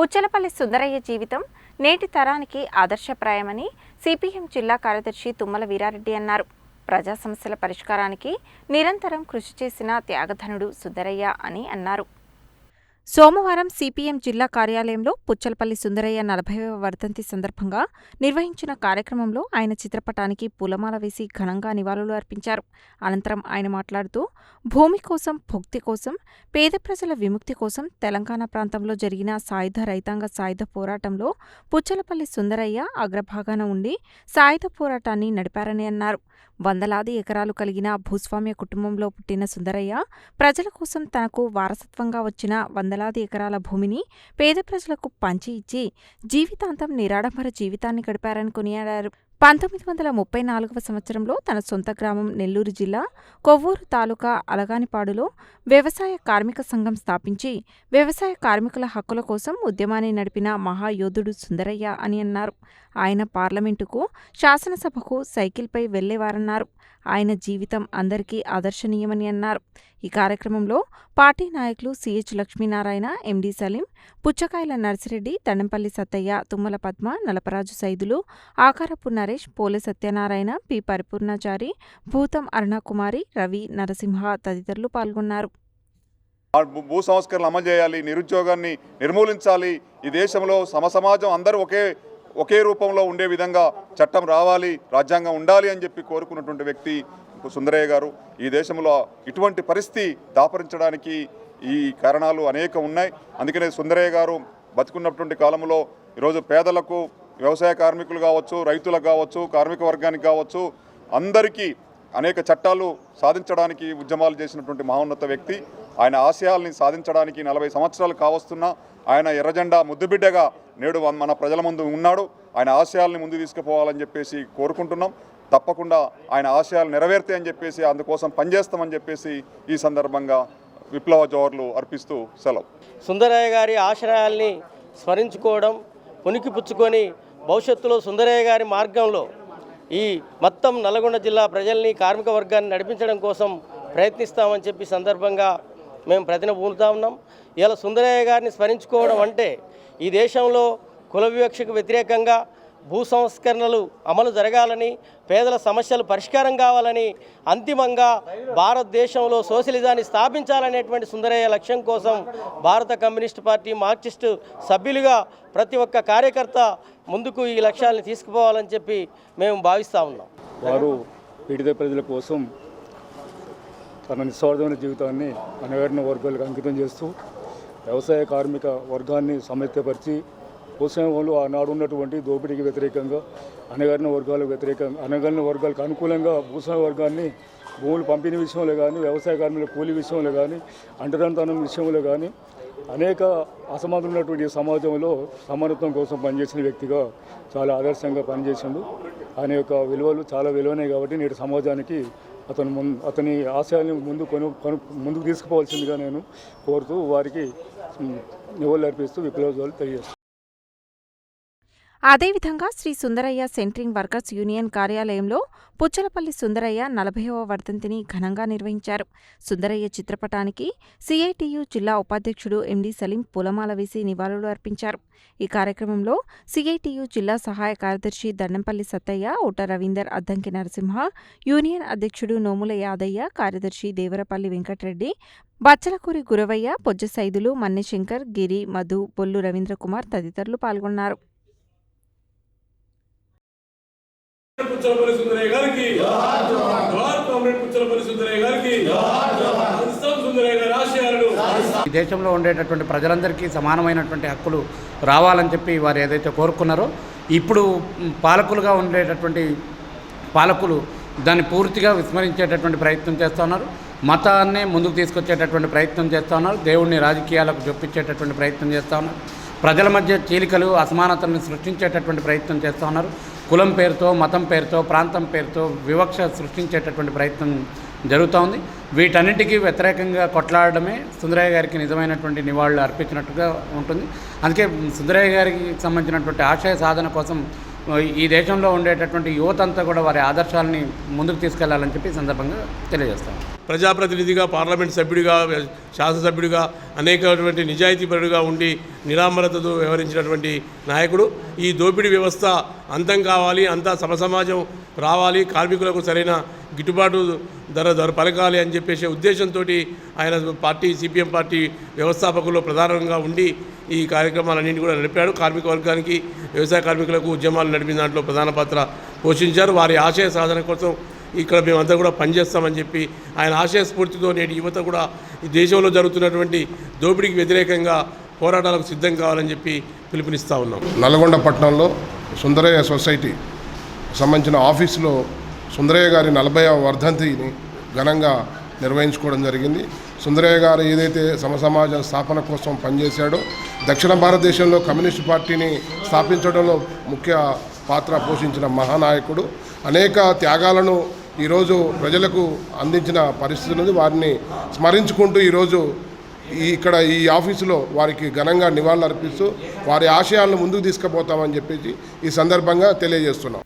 పుచ్చలపల్లి సుందరయ్య జీవితం నేటి తరానికి ఆదర్శప్రాయమని సిపిఎం జిల్లా కార్యదర్శి తుమ్మల వీరారెడ్డి అన్నారు. ప్రజా సమస్యల పరిష్కారానికి నిరంతరం కృషి చేసిన త్యాగధనుడు సుందరయ్య అని అన్నారు. సోమవారం సిపిఎం జిల్లా కార్యాలయంలో పుచ్చలపల్లి సుందరయ్య నలభైవ వర్ధంతి సందర్భంగా నిర్వహించిన కార్యక్రమంలో ఆయన చిత్రపటానికి పూలమాల వేసి ఘనంగా నివాళులు అర్పించారు. అనంతరం ఆయన మాట్లాడుతూ భూమి కోసం భుక్తి కోసం పేద ప్రజల విముక్తి కోసం తెలంగాణ ప్రాంతంలో జరిగిన సాయుధ రైతాంగ సాయుధ పోరాటంలో పుచ్చలపల్లి సుందరయ్య అగ్రభాగాన ఉండి సాయుధ పోరాటాన్ని నడిపారని అన్నారు. వందలాది ఎకరాలు కలిగిన భూస్వామ్య కుటుంబంలో పుట్టిన సుందరయ్య ప్రజల కోసం తనకు వారసత్వంగా వచ్చిన వంద వందలాది ఎకరాల భూమిని పేద ప్రజలకు పంచి ఇచ్చి జీవితాంతం నిరాడంబర జీవితాన్ని గడిపారని కొనియాడారు. పంతొమ్మిది వందల ముప్పై నాలుగవ సంవత్సరంలో తన సొంత గ్రామం నెల్లూరు జిల్లా కొవ్వూరు తాలూకా అలగానిపాడులో వ్యవసాయ కార్మిక సంఘం స్థాపించి వ్యవసాయ కార్మికుల హక్కుల కోసం ఉద్యమాన్ని నడిపిన మహాయోధుడు సుందరయ్య అని అన్నారు. ఆయన పార్లమెంటుకు శాసనసభకు సైకిల్పై వెళ్ళేవారన్నారు. ఆయన జీవితం అందరికీ ఆదర్శనీయమని అన్నారు. ఈ కార్యక్రమంలో పార్టీ నాయకులు CH Lakshminarayana MD Saleem Puchakayala Narsireddy Dandampalli Sattaiah Tummala Padma Nalaparaju Saidulu Akarapu Naresh Pole Satyanarayana P. Paripoornachari Bhootham Arunakumari Ravi Narasimha తదితరులు పాల్గొన్నారు. భూ- భూ సంస్కరణలు అమలు చేయాలి నిరుద్యోగాన్ని నిర్మూలించాలి. ఈ దేశంలో సమసమాజం అందరూ ఒకే ఒకే రూపంలో ఉండే విధంగా చట్టం రావాలి రాజ్యాంగం ఉండాలి అని చెప్పి కోరుకున్నటువంటి వ్యక్తి సుందరయ్య గారు. ఈ దేశంలో ఇటువంటి పరిస్థితి దాపరించడానికి ఈ కారణాలు అనేక ఉన్నాయి. అందుకనే సుందరయ్య గారు బతుకున్నటువంటి కాలంలో ఈరోజు పేదలకు వ్యవసాయ కార్మికులు కావచ్చు రైతులకు కావచ్చు కార్మిక వర్గానికి కావచ్చు అందరికీ అనేక చట్టాలు సాధించడానికి ఉద్యమాలు చేసినటువంటి మహోన్నత వ్యక్తి. ఆయన ఆశయాల్ని సాధించడానికి నలభై సంవత్సరాలు కావస్తున్నా ఆయన ఎర్రజెండా ముద్దుబిడ్డగా నేడు మన ప్రజల ముందు ఉన్నాడు. ఆయన ఆశయాల్ని ముందు తీసుకుపోవాలని చెప్పేసి కోరుకుంటున్నాం. తప్పకుండా ఆయన ఆశయాలు నెరవేర్తాయని చెప్పేసి అందుకోసం పనిచేస్తామని చెప్పేసి ఈ సందర్భంగా విప్లవ జోహర్లు అర్పిస్తూ సెలవు. సుందరయ్య గారి ఆశయాల్ని స్మరించుకోవడం పుణికిపుచ్చుకొని భవిష్యత్తులో సుందరయ్య గారి మార్గంలో ఈ మొత్తం నల్గొండ జిల్లా ప్రజల్ని కార్మిక వర్గాన్ని నడిపించడం కోసం ప్రయత్నిస్తామని చెప్పి సందర్భంగా మేము ప్రతినబూలుతా ఉన్నాం. ఇలా సుందరయ్య గారిని స్మరించుకోవడం అంటే ఈ దేశంలో కుల వివక్షకు వ్యతిరేకంగా భూ సంస్కరణలు అమలు జరగాలని పేదల సమస్యలు పరిష్కారం కావాలని అంతిమంగా భారతదేశంలో సోషలిజాన్ని స్థాపించాలనేటువంటి సుందరయ్య లక్ష్యం కోసం భారత కమ్యూనిస్ట్ పార్టీ మార్క్సిస్టు సభ్యులుగా ప్రతి ఒక్క కార్యకర్త ముందుకు ఈ లక్ష్యాలను తీసుకుపోవాలని చెప్పి మేము భావిస్తూ ఉన్నాం. వారు పీడిత ప్రజల కోసం తన నిస్వార్థమైన జీవితాన్ని అణగారిన వర్గాలకు అంకితం చేస్తూ వ్యవసాయ కార్మిక వర్గాన్ని సమర్థపరిచి భూస్వామ్యంలో ఆనాడు ఉన్నటువంటి దోపిడీకి వ్యతిరేకంగా అణగారిన వర్గాలకు వ్యతిరేకంగా అణగారిన వర్గాలకు అనుకూలంగా భూస్వామ్య వర్గాన్ని భూములు పంపిణీ విషయంలో కానీ వ్యవసాయ కార్మికుల కూలీ విషయంలో కానీ అంటరంతనం విషయంలో కానీ అనేక అసమానతలు ఉన్నటువంటి సమాజంలో సమానత్వం కోసం పనిచేసిన వ్యక్తిగా చాలా ఆదర్శంగా పనిచేసిండు. ఆయన యొక్క విలువలు చాలా విలువైనవి కాబట్టి నేటి సమాజానికి అతను ముందు అతని ఆశయాన్ని ముందు కొను కొను ముందుకు తీసుకుపోవాల్సిందిగా నేను కోరుతూ వారికి నివాళులు అర్పిస్తూ విప్లవాలు తెలియజేస్తాను అదేవిధంగా Shri Sundarayya centring workers union కార్యాలయంలో పుచ్చలపల్లి సుందరయ్య నలభైవ వర్ధంతిని ఘనంగా నిర్వహించారు. సుందరయ్య చిత్రపటానికి సిఐటియు జిల్లా ఉపాధ్యక్షుడు ఎండి సలీం పూలమాల వేసి నివాళులు అర్పించారు. ఈ కార్యక్రమంలో సిఐటియు జిల్లా సహాయ కార్యదర్శి దండంపల్లి సత్తయ్య ఊట రవీందర్ అద్దంకి నరసింహ యూనియన్ అధ్యక్షుడు నోముల యాదయ్య కార్యదర్శి దేవరపల్లి వెంకటరెడ్డి బచ్చలకూరి గురవయ్య పొజ్జ సైదులు మన్నెశంకర్ గిరి మధు బొల్లు రవీంద్రకుమార్ తదితరులు పాల్గొన్నారు. పుచ్చలపల్లి సుందరయ్య గారికి. జోహార్ కామ్రేడ్ పుచ్చలపల్లి సుందరయ్య గారికి. ఇస్తాం సుందరయ్య గారి ఆశయాలను ఈ దేశంలో ఉండేటటువంటి ప్రజలందరికీ సమానమైనటువంటి హక్కులు రావాలని చెప్పి వారు ఏదైతే కోరుకున్నారో ఇప్పుడు పాలకులుగా ఉండేటటువంటి పాలకులు దాన్ని పూర్తిగా విస్మరించేటటువంటి ప్రయత్నం చేస్తూ ఉన్నారు. మతాన్నే ముందుకు తీసుకొచ్చేటటువంటి ప్రయత్నం చేస్తూ ఉన్నారు. దేవుడిని రాజకీయాలకు చొప్పించేటటువంటి ప్రయత్నం చేస్తూ ఉన్నారు. ప్రజల మధ్య చీలికలు అసమానతలను సృష్టించేటటువంటి ప్రయత్నం చేస్తూ ఉన్నారు. కులం పేరుతో మతం పేరుతో ప్రాంతం పేరుతో వివక్ష సృష్టించేటటువంటి ప్రయత్నం జరుగుతూ ఉంది వీటన్నిటికీ వ్యతిరేకంగా కొట్లాడడమే సుందరయ్య గారికి నిజమైనటువంటి నివాళులు అర్పించినట్టుగా ఉంటుంది. అందుకే సుందరయ్య గారికి సంబంధించినటువంటి ఆశయ సాధన కోసం ఈ దేశంలో ఉండేటటువంటి యువత అంతా కూడా వారి ఆదర్శాలని ముందుకు తీసుకెళ్ళాలని చెప్పి సందర్భంగా తెలియజేస్తాం. ప్రజాప్రతినిధిగా పార్లమెంట్ సభ్యుడిగా శాసనసభ్యుడిగా అనేకటువంటి నిజాయితీపరుడిగా ఉండి నిరామరతతో వ్యవహరించినటువంటి నాయకుడు. ఈ దోపిడీ వ్యవస్థ అంతం కావాలి అంతా సమసమాజం రావాలి కార్మికులకు సరైన గిట్టుబాటు ధర ధర పలకాలి అని చెప్పేసి ఉద్దేశంతో ఆయన పార్టీ సిపిఎం పార్టీ వ్యవస్థాపకుల్లో ప్రధానంగా ఉండి ఈ కార్యక్రమాలన్నింటినీ కూడా నడిపాడు. కార్మిక వర్గానికి వ్యవసాయ కార్మికులకు ఉద్యమాలు నడిపిన దాంట్లో ప్రధాన పాత్ర పోషించారు. వారి ఆశయ సాధన కోసం ఇక్కడ మేమంతా కూడా పనిచేస్తామని చెప్పి ఆయన ఆశయ స్ఫూర్తితో నేటి యువత కూడా ఈ దేశంలో జరుగుతున్నటువంటి దోపిడీకి వ్యతిరేకంగా పోరాటాలకు సిద్ధం కావాలని చెప్పి పిలుపునిస్తా ఉన్నాం. నల్గొండ పట్టణంలో సుందరయ్య సొసైటీ సంబంధించిన ఆఫీసులో సుందరయ్య గారి నలభై వర్ధంతిని ఘనంగా నిర్వహించుకోవడం జరిగింది. సుందరయ్య గారు ఏదైతే సమసమాజ స్థాపన కోసం పనిచేశాడో దక్షిణ భారతదేశంలో కమ్యూనిస్ట్ పార్టీని స్థాపించడంలో ముఖ్య పాత్ర పోషించిన మహానాయకుడు. అనేక త్యాగాలను ఈరోజు ప్రజలకు అందించిన పరిస్థితి ఉంది వారిని స్మరించుకుంటూ ఈరోజు ఇక్కడ ఈ ఆఫీసులో వారికి ఘనంగా నివాళులు అర్పిస్తూ వారి ఆశయాలను ముందుకు తీసుకుపోతామని చెప్పేసి ఈ సందర్భంగా తెలియజేస్తున్నాం.